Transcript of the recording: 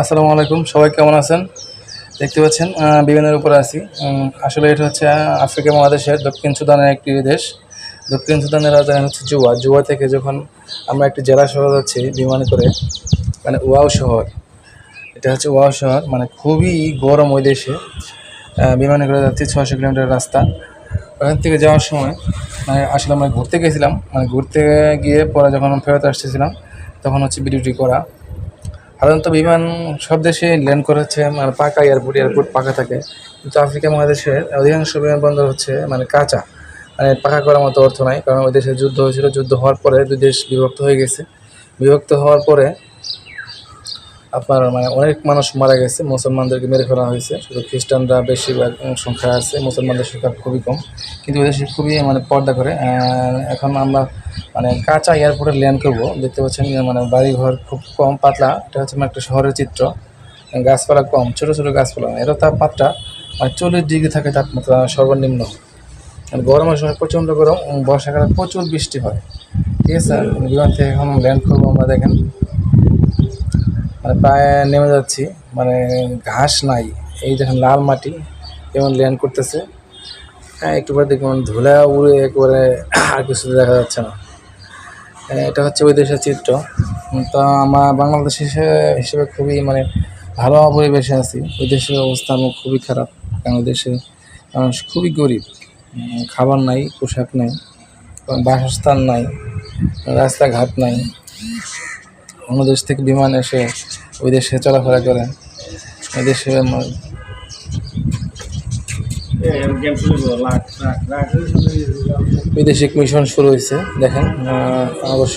আসসালামু আলাইকুম, সবাই কেমন আছেন? দেখতে পাচ্ছেন বিমানের উপরে আছি। আসলে এটা হচ্ছে আফ্রিকা মহাদেশের দক্ষিণ সুদানের একটি দেশ। দক্ষিণ সুদানের রাজধানী হচ্ছে জুয়া। জুয়া থেকে যখন আমরা একটি জেলা শহর যাচ্ছি, বিমানে করে মানে ওয়াও শহর। এটা হচ্ছে ওয়াও শহর মানে খুবই গরম ওই দেশে। বিমানে করে যাচ্ছি ছশো কিলোমিটার রাস্তা। ওখান থেকে যাওয়ার সময় মানে আসলে আমরা ঘুরতে গেছিলাম। মানে ঘুরতে গিয়ে পরে যখন ফেরত আসতেছিলাম, তখন হচ্ছে ভিডিওটি করা। সাধারণত বিমান সব দেশে ল্যান্ড করা হচ্ছে মানে পাকা এয়ারপোর্ট এয়ারপোর্ট পাকা থাকে। কিন্তু আফ্রিকা মহাদেশের অধিকাংশ বিমানবন্দর হচ্ছে মানে কাঁচা। মানে পাকা করার মতো অর্থ নাই, কারণ ওই দেশে যুদ্ধ হয়েছিল। যুদ্ধ হওয়ার পরে দুই দেশ বিভক্ত হয়ে গেছে। বিভক্ত হওয়ার পরে আপনার মানে অনেক মানুষ মারা গেছে, মুসলমানদেরকে মেরে ফেলা হয়েছে। শুধু খ্রিস্টানরা বেশিরভাগ সংখ্যা আছে, মুসলমানদের সংখ্যা খুবই কম। কিন্তু ওই দেশে খুবই মানে পর্দা করে। এখন আমরা মানে কাঁচা এয়ারপোর্টে ল্যান্ড করব। দেখতে পাচ্ছেন মানে বাড়িঘর খুব কম, পাতলা। এটা হচ্ছে মানে একটা শহরের চিত্র। গাছপালা কম, ছোটো ছোটো গাছপালা। এর তাপমাত্রা মানে চল্লিশ ডিগ্রি থাকে তাপমাত্রা, সর্বনিম্ন। গরমের সময় প্রচণ্ড গরম, বর্ষাকালে প্রচুর বৃষ্টি হয়। ঠিক আছে, বিমান থেকে এখন ল্যান্ড করব, আমরা দেখেন। মানে প্রায় নেমে যাচ্ছি। মানে ঘাস নাই এই দেখেন লাল মাটি যেমন ল্যান্ড করতেছে। হ্যাঁ একটু পরে দেখবেন ধুলা উড়ে একবারে আর কিছু দেখা যাচ্ছে না। হ্যাঁ, এটা হচ্ছে ওই দেশের চিত্র। তো আমরা বাংলাদেশ হিসেবে খুবই মানে ভালো পরিবেশে আছি। ওই দেশের অবস্থা আমার খুবই খারাপ। কারণ দেশে মানুষ খুবই গরিব। খাবার নাই পোশাক নাই বাসস্থান নাই রাস্তাঘাট নাই। অন্য দেশ থেকে বিমান এসে ওই দেশে চলাফেরা করে। ওই দেশে বিদেশিক মিশন শুরু হয়েছে দেখেন অবশ্য